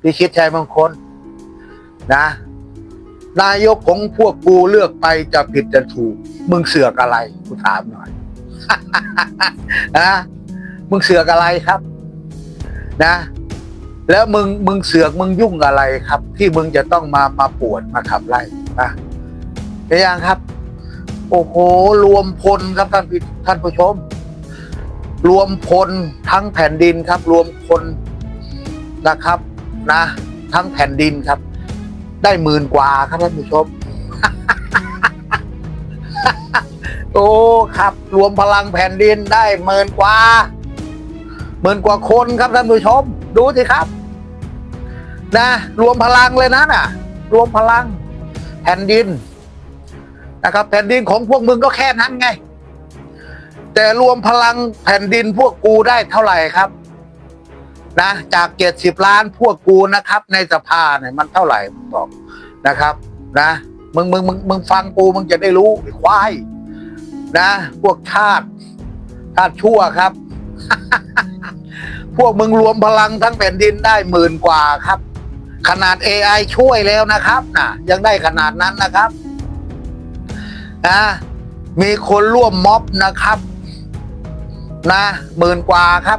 พิชิตชัยมงคลนะ นายกของพวกกูเลือกไปจะผิดจะถูก มึงเสือกอะไรกูถามหน่อยนะมึงเสือกอะไรครับ นะ แล้วมึงมึงเสือกมึงยุ่งอะไรครับ ที่มึงจะต้องมามาปวดมาขับไล่นะเห็นยังครับ โอ้โหรวมพลครับท่านท่านผู้ชม รวมพลทั้งแผ่นดินครับ รวมพลนะครับ นะ ทั้งแผ่นดินครับ ได้หมื่นกว่าครับท่านผู้ชม โอ้ครับ รวมพลังแผ่นดินได้หมื่นกว่าหมื่นกว่าคนครับท่านผู้ชม ดูสิครับ นะ รวมพลังเลยนะน่ะ รวมพลัง แผ่นดินนะครับ แผ่นดินของพวกมึงก็แค่นั้นไง แต่รวมพลังแผ่นดินพวกกูได้เท่าไหร่ครับ นะจากเจ็ดสิบล้านพวกกูนะครับ ในสภาเนี่ยมันเท่าไหร่มึงบอกนะครับ นะมึงมึงมึงมึงฟังกูมึงจะได้รู้ควายนะ พวกชาติชาติชั่วครับ พวกมึงรวมพลังทั้งแผ่นดินได้หมื่นกว่าครับ ขนาด AI ช่วยแล้วนะครับนะยังได้ขนาดนั้นนะครับนะมีคนร่วมม็อบนะครับ นะหมื่นกว่าครับ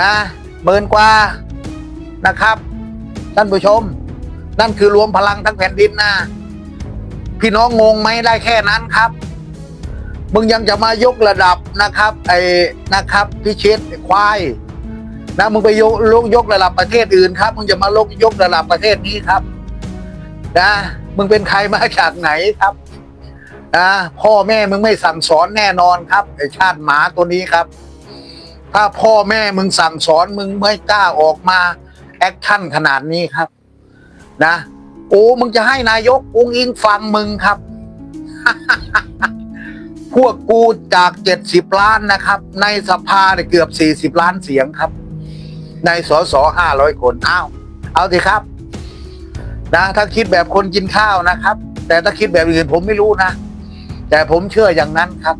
นะหมื่นกว่านะครับ ท่านผู้ชม นั่นคือรวมพลังทั้งแผ่นดินนะพี่น้องงงไหมได้แค่นั้นครับ มึงยังจะมายกระดับนะครับ ไอ้นะครับพิชิตควายนะมึงไปยกลกยกระดับประเทศอื่นครับ มึงจะมาลกยกระดับประเทศนี้ครับนะมึงเป็นใครมาจากไหนครับนะพ่อแม่มึงไม่สั่งสอนแน่นอนครับไอชาติหมาตัวนี้ครับ ถ้าพ่อแม่มึงสั่งสอนมึงไม่กล้าออกมาแอคชั่นขนาดนี้ครับ นะโอ้มึงจะให้นายกองอิงฟังมึงครับ พวกกูจากเจ็ดสิบล้านนะครับ ในสภาเนี่ยเกือบสี่สิบล้านเสียงครับ ในสสห้าร้อยคนอ้าวเอาสิครับ นะ ถ้าคิดแบบคนกินข้าวนะครับ แต่ถ้าคิดแบบอื่นผมไม่รู้นะ แต่ผมเชื่ออย่างนั้นครับ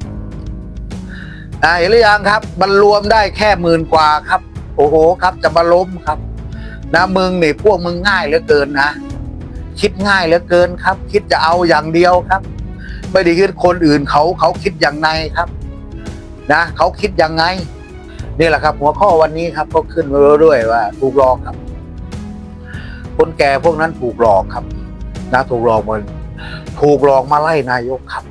อ่าเห็นหรือยังครับ มันรวมได้แค่หมื่นกว่าครับ โอ้โหครับจะมาล้มครับนะมึงนี่พวกมึงง่ายเหลือเกินนะ คิดง่ายเหลือเกินครับ คิดจะเอาอย่างเดียวครับ ไม่ได้คิดคนอื่นเขาเขาคิดอย่างไงครับ นะเขาคิดยังไงนี่แหละครับ หัวข้อวันนี้ครับ ก็ขึ้นมาด้วยว่า ถูกหลอกครับ คนแก่พวกนั้นถูกหลอกครับ นะถูกหลอกมันถูกหลอกมาไล่นายกครับ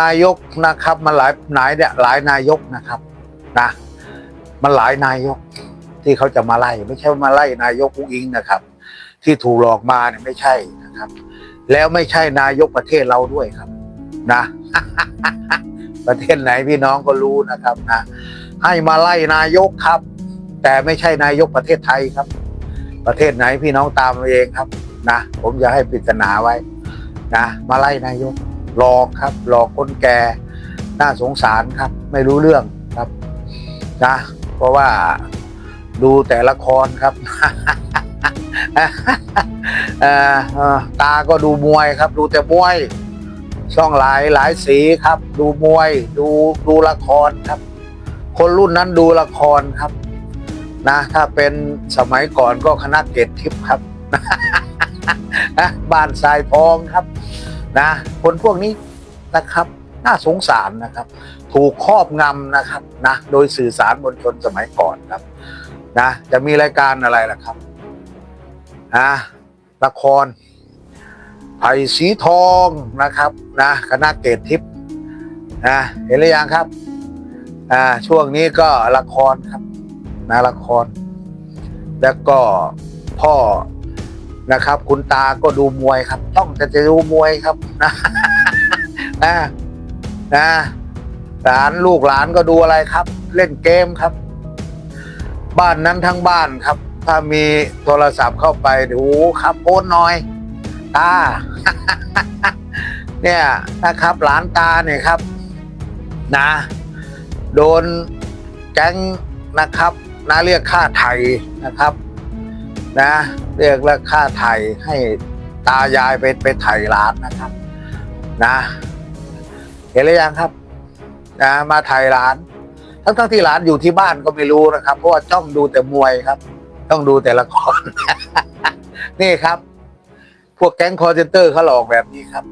นายกนะครับ มันหลายหลายเนี่ยหลายนายกนะครับนะมันหลายนายกที่เขาจะมาไล่ไม่ใช่มาไล่นายกอุ้งอิงนะครับ ที่ถูกหลอกมาเนี่ยไม่ใช่นะครับ แล้วไม่ใช่นายกประเทศเราด้วยครับ นะ ประเทศไหนพี่น้องก็รู้นะครับนะให้มาไล่นายกครับ แต่ไม่ใช่นายกประเทศไทยครับ ประเทศไหนพี่น้องตามเอาเองครับนะผมจะให้ปริศนาไว้นะมาไล่นายก หลอกครับหลอกคนแก่น่าสงสารครับ ไม่รู้เรื่องครับนะ เพราะว่าดูแต่ละครครับเออตาก็ดูมวยครับ ดูแต่มวย ช่องหลายหลายสีครับ ดูมวย ดูดูละครครับ คนรุ่นนั้นดูละครครับ นะ ถ้าเป็นสมัยก่อนก็คณะเกตทิพย์ครับ บ้านทรายทองครับ นะคนพวกนี้นะครับน่าสงสารนะครับ ถูกครอบงำนะครับนะโดยสื่อสารมวลชนสมัยก่อนครับนะจะมีรายการอะไรล่ะครับอ่าละครไผ่สีทองนะครับนะคณะเกตทิพย์นะเห็นหรือยังครับอ่าช่วงนี้ก็ละครครับนะละคร แล้วก็พ่อ นะครับ คุณตาก็ดูมวยครับ ต้องจะจะดูมวยครับนะนะนะหลานลูกหลานก็ดูอะไรครับ เล่นเกมครับ บ้านนั้นทั้งบ้านครับ ถ้ามีโทรศัพท์เข้าไปดูครับโอนหน่อย ตา เนี่ยนะครับหลานตาเนี่ยครับ นะ โดนแก๊งนะครับนะเรียกค่าไถ่นะครับ นะ เรียกแล้วค่าไถ่ให้ตายายไปไปไถ่หลานนะครับ นะ เห็นหรือยังครับ นะมาไถ่หลาน ทั้งทั้งที่หลานอยู่ที่บ้านก็ไม่รู้นะครับ เพราะว่าจ้องดูแต่มวยครับ ต้องดูแต่ละคนนี่ครับ พวกแก๊งคอร์เซนเตอร์เขาหลอกแบบนี้ครับ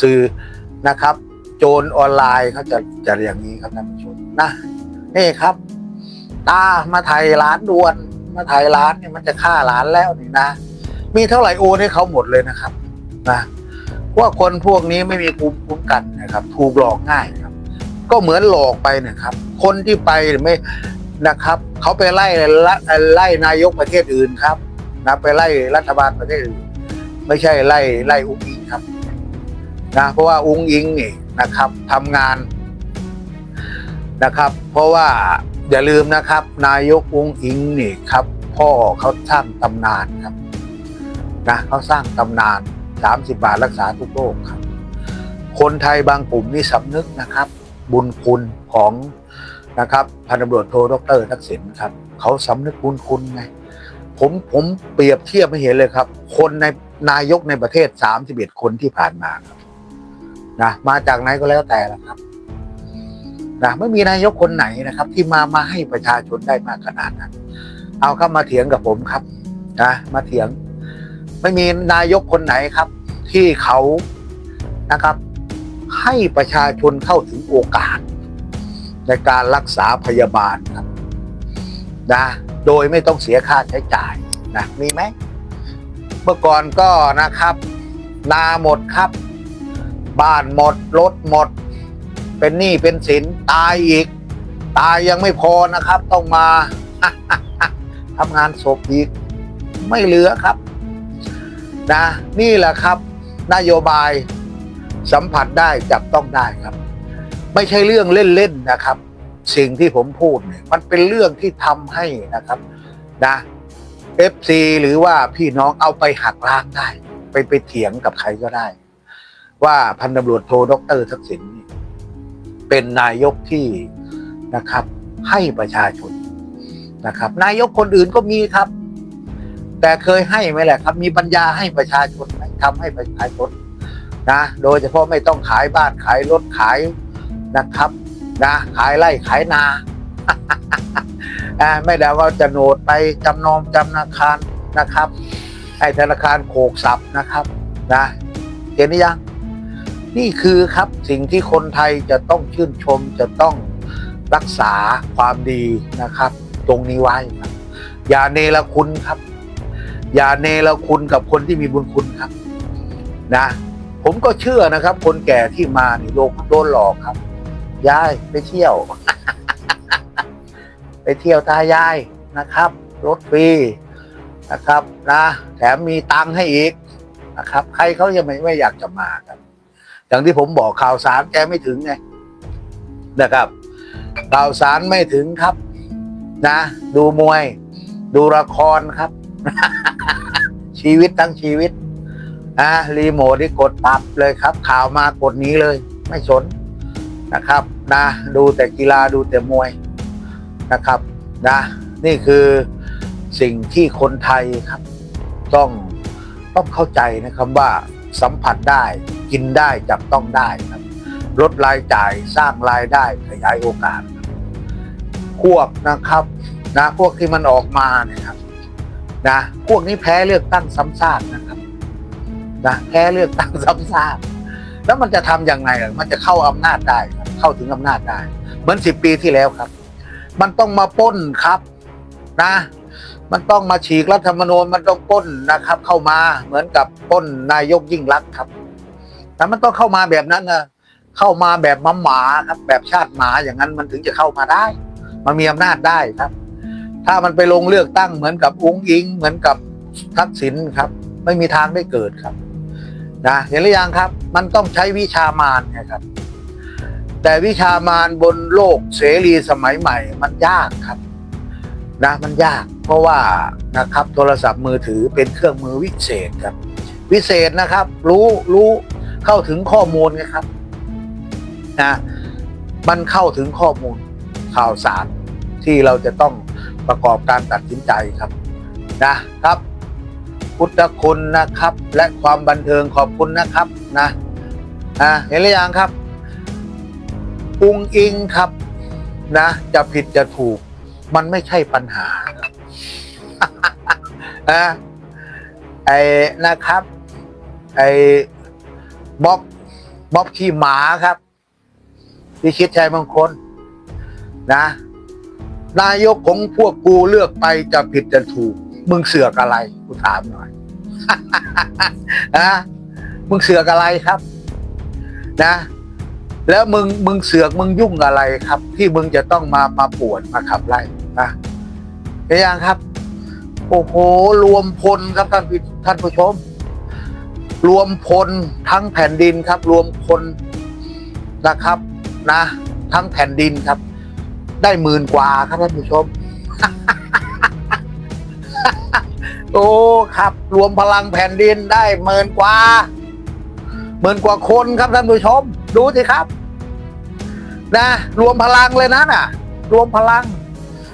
สื่อนะครับ โจรออนไลน์เขาจะจะอย่างนี้ครับท่านผู้ชมนะนี่ครับ ตามาถ่ายร้านด่วน มาถ่ายร้านเนี่ยมันจะฆ่าร้านแล้วนี่นะ มีเท่าไหร่โอนให้เขาหมดเลยนะครับนะว่าคนพวกนี้ไม่มีภูมิคุ้มกันนะครับ ถูกหลอกง่ายครับ ก็เหมือนหลอกไปนะครับ คนที่ไปไม่นะครับเขาไปไล่ไล่นายกประเทศอื่นครับนะไปไล่รัฐบาลประเทศอื่น ไม่ใช่ไล่ไล่อุ้งอิงครับนะเพราะว่าอุ้งอิงนี่นะครับทำงานนะครับ เพราะว่า อย่าลืมนะครับ นายกอุ้งอิงนี่ครับ พ่อเขาสร้างตำนานครับนะเขาสร้างตำนาน 30 บาทรักษาทุกโรคครับ คนไทยบางกลุ่มนี่สำนึกนะครับ บุญคุณของนะครับพันตำรวจโทดรทักษิณครับเขาสำนึกบุญคุณไงผมผมเปรียบเทียบไม่เห็นเลยครับ คนในนายกในประเทศ 31 คนที่ผ่านมาครับนะมาจากไหนก็แล้วแต่ละครับ นะไม่มีนายกคนไหนนะครับ ที่มามาให้ประชาชนได้มากขนาดนั้น เอาเข้ามาเถียงกับผมครับนะมาเถียง ไม่มีนายกคนไหนครับ ที่เขานะครับ ให้ประชาชนเข้าถึงโอกาส ในการรักษาพยาบาลครับนะโดยไม่ต้องเสียค่าใช้จ่ายนะมีไหมเมื่อก่อนก็นะครับ นาหมดครับ บ้านหมดรถหมด เป็นหนี้เป็นสินตายอีก ตายยังไม่พอนะครับ ต้องมาทำงานศพอีก ไม่เหลือครับ นะ นี่แหละครับ นโยบายสัมผัสได้จับต้องได้ครับ ไม่ใช่เรื่องเล่นๆนะครับ สิ่งที่ผมพูดเนี่ยมันเป็นเรื่องที่ทำให้นะครับ นะเอฟซีหรือว่าพี่น้องเอาไปหักล้างได้ ไปไปเถียงกับใครก็ได้ ว่าพันตำรวจโทดรทักษิณนี่ เป็นนายกที่นะครับ ให้ประชาชนนะครับ นายกคนอื่นก็มีครับ แต่เคยให้ไหมแหละครับ มีปัญญาให้ประชาชนไหมทำให้ประชาชนนะโดยเฉพาะไม่ต้องขายบ้านขายรถขายนะครับนะขายไร่ขายนาไม่ได้ว่าจะโหนดไปจำนองจำนาคารนะครับให้ธนาคารโขกสับนะครับนะเห็นหรือยัง นี่คือครับสิ่งที่คนไทยจะต้องชื่นชมจะต้องรักษาความดีนะครับ ตรงนี้ไว้ครับ อย่าเนรคุณครับ อย่าเนรคุณกับคนที่มีบุญคุณครับ นะ ผมก็เชื่อนะครับ คนแก่ที่มานี่โดนโดนหลอกครับยายไปเที่ยว ไปเที่ยวตายายนะครับ รถฟรีนะครับนะ แถมมีตังค์ให้อีกนะครับ ใครเขาจะไม่ไม่อยากจะมาครับ อย่างที่ผมบอกข่าวสารแกไม่ถึงไงนะครับข่าวสารไม่ถึงครับ นะ ดูมวย ดูละครครับ ชีวิตทั้งชีวิตอะรีโมทที่กดปั๊บเลยครับ ข่าวมากดหนี้เลย ไม่สนนะครับ นะ ดูแต่กีฬาดูแต่มวยนะครับ นะ นี่คือสิ่งที่คนไทยครับ ต้องต้องเข้าใจนะครับว่าสัมผัสได้ กินได้จับต้องได้ครับ ลดรายจ่ายสร้างรายได้ขยายโอกาสครับพวกนะครับนะพวกที่มันออกมาเนี่ยครับนะพวกนี้แพ้เลือกตั้งซ้ำซากนะครับนะแพ้เลือกตั้งซ้ำซากแล้วมันจะทำยังไงล่ะมันจะเข้าอำนาจได้ครับเข้าถึงอำนาจได้เหมือนสิบปีที่แล้วครับ มันต้องมาปล้นครับนะ มันต้องมาฉีกรัฐธรรมนูญมันต้องปล้นนะครับ เข้ามาเหมือนกับปล้นนายกยิ่งรักษณ์ครับ แต่มันต้องเข้ามาแบบนั้นนะเข้ามาแบบหมหมาครับ แบบชาติหมาอย่างนั้นมันถึงจะเข้ามาได้ มันมีอำนาจได้ครับ ถ้ามันไปลงเลือกตั้งเหมือนกับอุ้งอิง เหมือนกับทักษิณครับ ไม่มีทางได้เกิดครับนะเห็นหรือยังครับ มันต้องใช้วิชามารนะครับ แต่วิชามารบนโลกเสรีสมัยใหม่ มันยากครับนะมันยาก เพราะว่านะครับโทรศัพท์มือถือเป็นเครื่องมือวิเศษครับ วิเศษนะครับ รู้รู้ เข้าถึงข้อมูลนะครับนะมันเข้าถึงข้อมูลข่าวสารที่เราจะต้องประกอบการตัดสินใจครับนะครับพุทธคุณนะครับ และความบันเทิงขอบคุณนะครับนะนะเห็นหรือยังครับอุงอิงครับนะ จะผิดจะถูก มันไม่ใช่ปัญหานะไอ้นะครับไอ้ บ๊อบบ๊อบขี้หมาครับพิชิตชัยมงคลนะ นายกของพวกกูเลือกไปจะผิดจะถูก มึงเสือกอะไร กูถามหน่อยนะมึงเสือกอะไรครับ นะ แล้วมึงมึงเสือกมึงยุ่งอะไรครับ ที่มึงจะต้องมามาปวดมาขับไล่นะเห็นยังครับ โอ้โหรวมพลครับท่านท่านผู้ชม รวมพลทั้งแผ่นดินครับ รวมพลนะครับนะ ทั้งแผ่นดินครับ ได้หมื่นกว่าครับท่านผู้ชม โอ้ครับ รวมพลังแผ่นดินได้หมื่นกว่าหมื่นกว่าคนครับท่านผู้ชม ดูสิครับ นะ รวมพลังเลยนะน่ะ รวมพลัง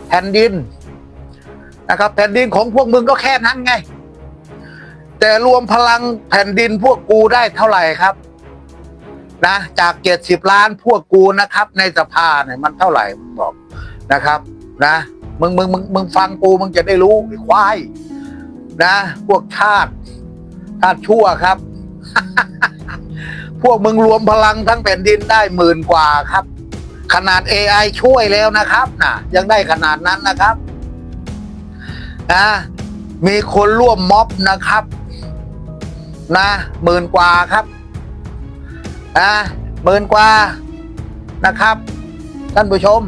แผ่นดินนะครับ แผ่นดินของพวกมึงก็แค่นั้นไง แต่รวมพลังแผ่นดินพวกกูได้เท่าไหร่ครับนะจากเจ็ดสิบล้านพวกกูนะครับ ในสภาเนี่ยมันเท่าไหร่มึงบอกนะครับ นะมึงมึงมึงมึงฟังกูมึงจะได้รู้ไอ้ควายนะ พวกชาติชาติชั่วครับ พวกมึงรวมพลังทั้งแผ่นดินได้หมื่นกว่าครับ ขนาด AI ช่วยแล้วนะครับนะยังได้ขนาดนั้นนะครับนะมีคนร่วมม็อบนะครับ นะหมื่นกว่าครับนะหมื่นกว่านะครับ ท่านผู้ชม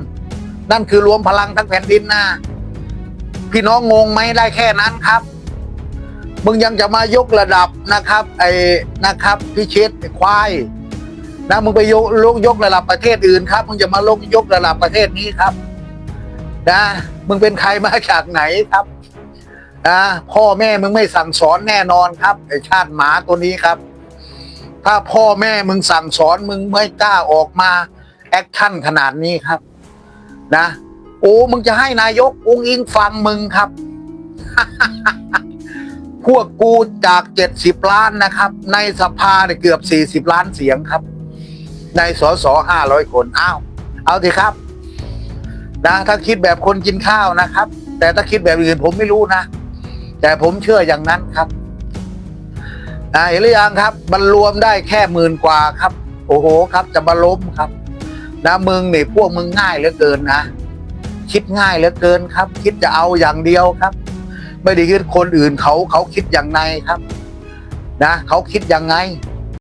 นั่นคือรวมพลังทั้งแผ่นดินนะพี่น้องงงไหมได้แค่นั้นครับ มึงยังจะมายกระดับนะครับ ไอ้นะครับพิชิตไอ้ควายนะมึงไปยกลกยกระดับประเทศอื่นครับ มึงจะมาลงยกระดับประเทศนี้ครับ นะ มึงเป็นใครมาจากไหนครับ นะพ่อแม่มึงไม่สั่งสอนแน่นอนครับไอชาติหมาตัวนี้ครับ ถ้าพ่อแม่มึงสั่งสอนมึงไม่กล้าออกมาแอคชั่นขนาดนี้ครับ นะโอ้มึงจะให้นายกองอิงฟังมึงครับ พวกกูจากเจ็ดสิบล้านนะครับ ในสภาเนี่ยเกือบสี่สิบล้านเสียงครับ ในสสห้าร้อยคนอ้าวเอาทีครับนะถ้าคิดแบบคนกินข้าวนะครับ แต่ถ้าคิดแบบอื่นผมไม่รู้นะ แต่ผมเชื่ออย่างนั้นครับอ่าเห็นหรือยังครับ มันรวมได้แค่หมื่นกว่าครับ โอ้โหครับจะมาล้มครับ นะมึงนี่พวกมึงง่ายเหลือเกินนะ คิดง่ายเหลือเกินครับ คิดจะเอาอย่างเดียวครับ ไม่ได้คิดคนอื่นเขาเขาคิดอย่างไรครับ นะเขาคิดยังไง